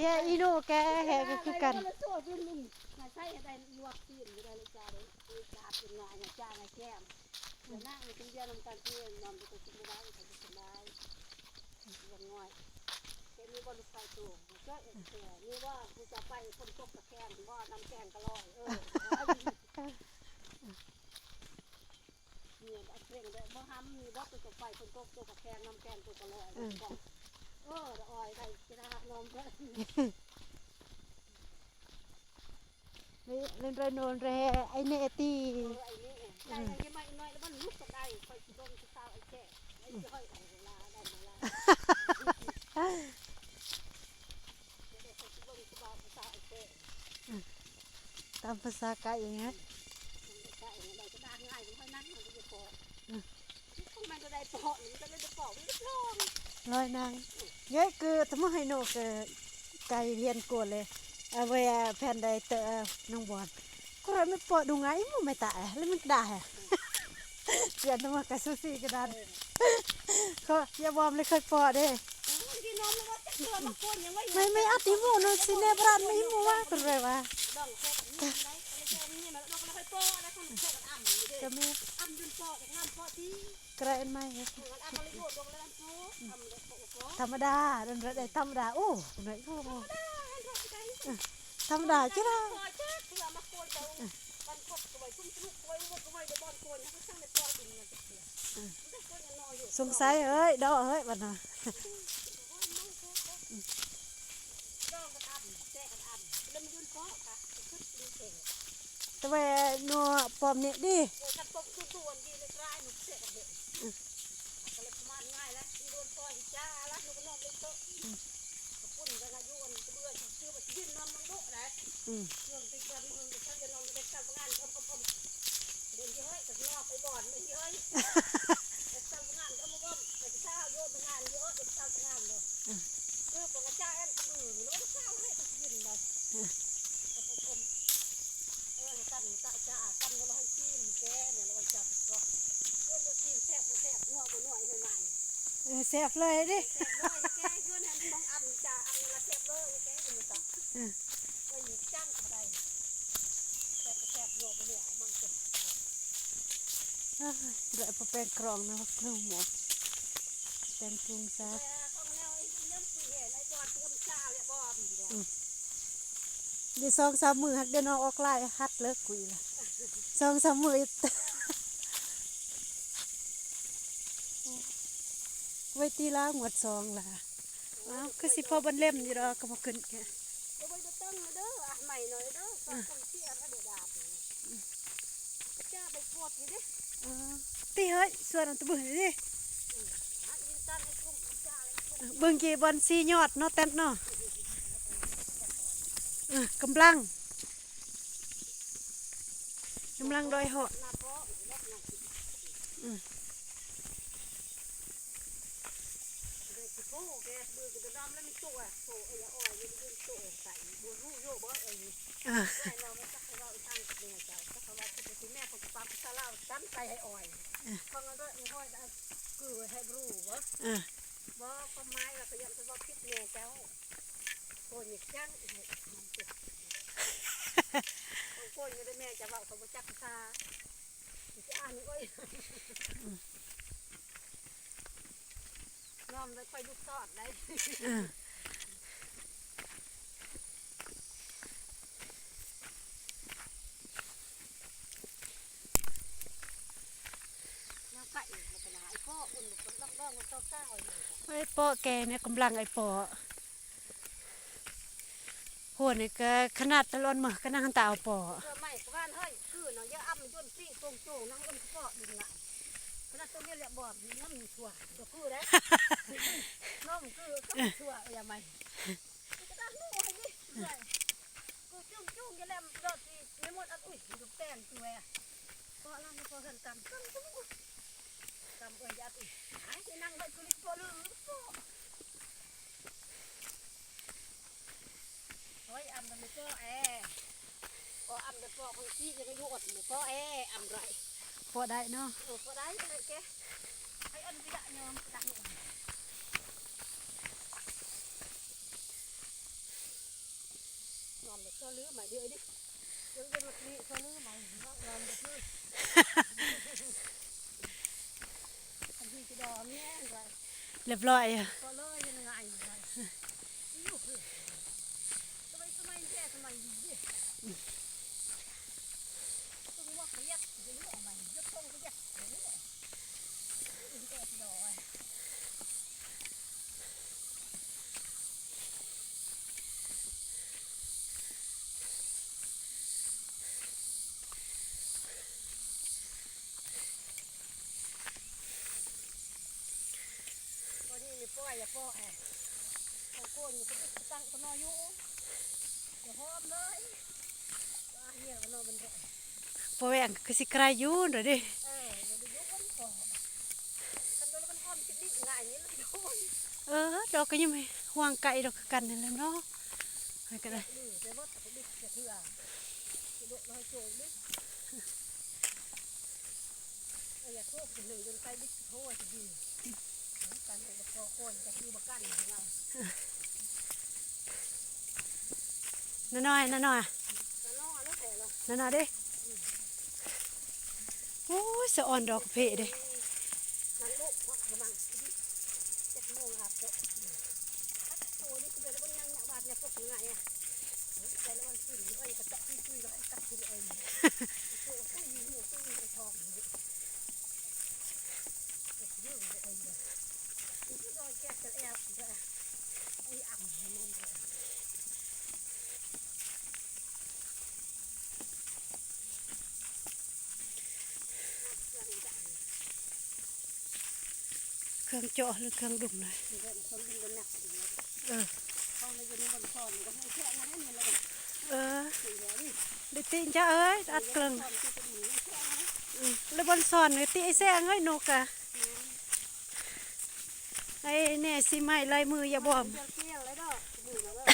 เยอีโน่แกแหกก็คือกันโซ่ด้วยลุงมาใช้ได้ลวกตีนได้เลยจ้าเลยจ้าเป็นงานจ้าไงแก้มเดี๋ยวนั่งเป็นเดียวน้ำตาลเพื่อนนอนไปกินไม่ได้ไปกินได้ยังง่อยแกมีบอลไฟตัวก็เอ็นแก่นี่ว่ากูจะไปคนตกตะแคงว่าน้ำแกงก็ลอยเออเนี่ยอันเพ่งเลยเมื่อห้ำมีบอกตัวไปคนตกตัวตะแคงน้ำแกงตัวก็ลอยเอออ่อยได้ จะได้นมก็เล่นเรโนนแรไอเนตีเออไอ้นี่ยังไม่น้อยแล้วมันลุกก็ได้คอยสิลงสิสาวไอ้แก่ไอ้ที่ห้อยเอาเวลาได้เวลาเดี๋ยวคอยสิลง สิสาวสาวไอ้แก่ตามภาษาไก่อย่างเงี้ยไก่เราจะได้ง่ายมันค่อยนั่งมันจะพอทำไมก็ได้ปอกมันก็ได้ปอกไม่ได้ลองลอยนางเยอะคือทำไมให้โนกไก่เรียนกวนเลยเอาไว้แผ่นใดเตอน้องบอลก็เลยไม่ปอดูไงมันไม่ตายแล้วมันได้อะเปลี่ยนตัวกับซูซี่ก็ได้ก็อย่าบอมเลยเคยปอเด้ที่น้องแล้วว่าจะเชื่อมาโกนยังไงไม่ไม่อัติมูนสิเนบรานไม่มูว่าคุณเลยว่าดองแค่นี้ได้อะไรแค่นี้มันเราก็ไปปอกแล้วคนแค่กันอ่ำอยู่ดิก็มีอ่ำจนปอ กน้ำปอกที่กระเอ็นไหมมันอ่ำมันเลยโดดลงแล้วน้ำปอกอ่ำเลยปอกปอกธรรมดาเดินได้ธรรมดาโอ้ไหนโอ้ได้ให้ทำใจธรรมดาจ้ะพอเจ๊เพื่อมาโกนเจ้าบันคดกวยชุ่มชุกกวยวัวกวยเดบอนกวยนะเขาสร้างในปอดินเนี่ยจะเสียมันจะกวยนอนอยู่สงสัยเอ้ยดอกเอ้ยบัดน่ะดองกันอับแจกันอับแล้วมันยืนเพาะค่ะชุดดีเก่งแต่ว่านัวปอมเนี่ยดิโอ้กันตบตัวตัวดี ราให้ซีนแกเนี่ยเราจะติดก็โยนตัวซีนแทบแทบงอกบนน่อยหน่อยเสียบเลยดิแทบเลยแกโยนให้มองอันจ้าอันละแทบเลยแกยู่ต่ออืมเอ้ยจ้างอะไรแทบแทบงอกบนหน่ยมันจะเอ้ยเดี๋ยวไปเป็นกรองนะเครื่องหมด เป็นปรุงซะออของแนวไอ้เรื่องคือเหตุไอ้บอดเตรียมชาเนี่ยบดีสองสามมือหักเดินเอาออกไล่ฮัดเลิกคุยละสองสามมือไว้ตีล้าหมวดซองล่ะอ้าวคือสิพอบันเล่มอยู่ดอก็มาขึ้นแกเดี๋ยวไปจะตั้งมาเด้ออะใหม่หน่อยเด้อฟังคำเสียแล้วเดี๋ยวดาบจ้าไปปวดนี่ดิตีเฮ้ยส่วนอันตะบือดิ ฮะยินตั้งไอ้กลุ่มจ้าอะไรกลุ่ม เบิ่งกี่บอลซียอดเนาะเต็มเนาะกำลังกำลังดอยหอกหน้าสิอืมเด็กโก้แกมือกับดำแล้วมีตัวโซ่ไอ้ยา บัวรู้โยบ่เอ้ยอ่าใส่เราไม่จักให้เราอีกทางแม่เจ้าถ้าเขาว่าคุณแม่ของปั๊มซาลาตั้งใส่ให้อ้อยฟังแล้วก็อ้อยคือให้รู้ว่าอ่าบ่ก็ไม้แล้วก็ยังจะบ่คิดแน่เจ้าโคนอีกจังอีกมันเจ็บโคนอยู่ได้แม่จะเว้าเขาบ่จักภาษาสิจะอ่านโอ้ยน้อมได้ค่อยลุกซอดได้ อ่า น้าไก่มันก็หลายพ่ออุ่ ล้องมันเก้าๆอยู่ไอ้ปอแกเนี่ยกำลังไอ้ปอโหนี่ก็ขนาดตะลอนมาก็นั่งตาเอาปอเพื่อไม่ก็ว่านเฮ้ยคือเนาะอย่าอ้ำจนปี้ตรงโจงนั่งอ้มก็ดินละขนาดตัวนี้แหละบ่มีน้ำมีถั่วก็คือได้น้ำคือก็มีถั่วอย่าไม่ก็ได้นู่นให้ดิด้วยกูจุ้งจุ้งอย่าแลมรถสิไม่หมดอันอุ้ยดูแป้งตัวอะพอแล้วพอกันกันก็รู้ตำเอ้ยยัดอุ้ยหายไปนั่งไว้กุลิปลืมโซ่เฮ้ยอ้ำมันไม่เจอแอก็อ้ำแต่ปอกของที่ยังหมูก็แออ้ำไรปอได้เนก็ ได้เลยแกไอ้อันที่ละยอมดัง cho lứa mày đi đi đừng đừng mặc đi cho lứa mày nó làm được chứ anh đi cái đò nhé rồi เรียบร้อย นี่ป้อยอย่าป้อแอบเอาโกนอยู่ก็ไปตั้งก็นอนอยู่อย่าพร้อมเลยว่าเหี้ยก็นอนมันแท้พอแหวงคือสิไกลอยู่เด้อดิเออมันจะยุบมันก่อกันโดนแล้วมันหอมจิตดิง่ายนี่เลยโดนเออดอกก็ยังไม่ห่วงไก่ดอกคือกันนั่นแหละเนาะให้ก็ได้อือแต่ว่าแต่ดิจะเถื่อจะโดนน้อยโจรดิเอออย่าโทษกันเลยจนไปดิโทษจะดี กันแต่ละพอคนจะคือบักกันของเราน้อยน้อยจะนอนแล้วแต่ละๆน้อยๆเด้โอ้ยสะอ่อนดอกเพด้นั่งลูกพักกำลังเจ็ดโมงอกโต๊ะนี่คือเป็นคนนั่งเนี่ยบาดเนี่ยพวกยังไงอะแต่ละวันตื่นเอ้ยกระจอกคุยแล้วกัดคุยเองโต๊ะคุยอยู่คุยไอ้ทองนี่เรื่องเองเลยมันก็รอยแก้จะแอบไอ้อ่ำมันเลย เครื่องเจาะหรือเครื่องดุมหน่อยมันก็คนดึงกันหนักอยเออเลยเออสี่ร้อยได้ติจ้าเอ้ยอัดเกลึงก่อนที่จะหนีแค่นั้นอืมแล้วบนสอนติไอ้แซงเอ้ยนกอะไอ้แน่สิไม้ลายมืออย่าบอมเปรี้ยวเลยเด้อหมูนะเด้อ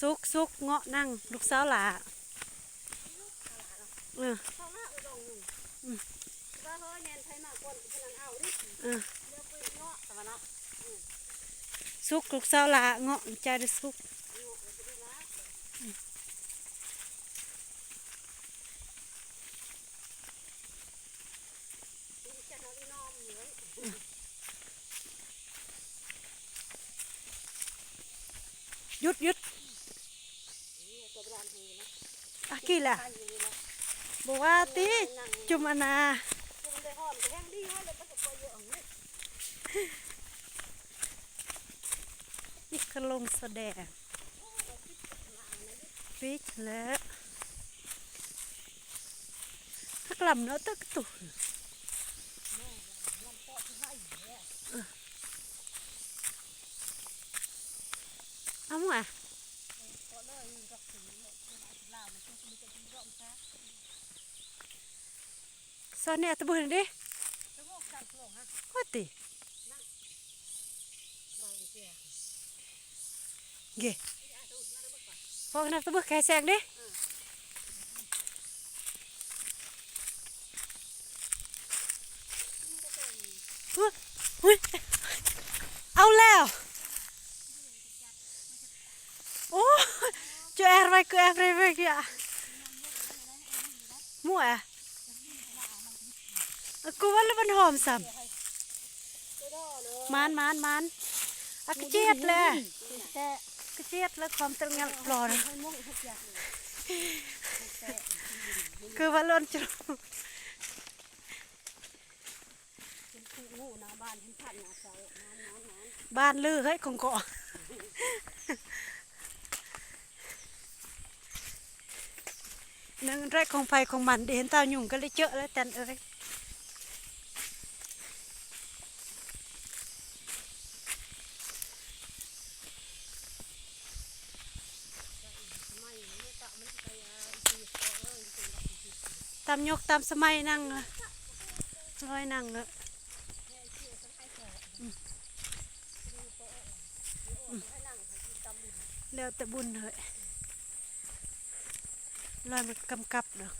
สุกสุกเงาะนั่งลูกสาวหลาเออ สุกลูกสาวหลาเงาะใจได้สุกจะนอนนอนเหมือนหยุดหยุดตัวร้านเฮนะอากี่ล่ะใช่อยู่นะบอกว่าติจุมอนา พวกมันได้หอมแห้งดีว่าเลยประสบการณ์เยอะนี่ นี่ก็ลงแสดงปิกแล้วถ้ากลับเนาะตะกตุเอาหมอะก็เลยรักถึงเนี่ยลาวมันต้องมีแต่ที่ร้องซะสอนเนี่ยตะบุญดิจะงอกสั่งลงฮะว่าติ บางเสีย เย่พอกนับตะบุญแค่แซงดิเอาแล้ว โอ้จอแอร์ไว้ก็แอร์ไว้ไว้กี่อะมั่วอะกูว่าแล้วมันหอมสัมม่ได้เลยมานมานมานอะกเจี๊ยดเลย เจี๊ยดแล้วความตรงงันปลอดให้ม่วงทุกอย่างคือว่าล้นจุเป็นคู่งูนะบ้านลือเฮ้ยของเกาะนั่งแรกของไฟของมันเห็นเตาหยุ่งก็เลยเจอะแล้วแตนเอ้ย ไม่ไม่ตะมันไปตีคอเลยจริง ตามยกตามสมัยนั่งอะร้อยนั่งเลยแล้วแต่บุญเถอะลอยมันกำกับดอก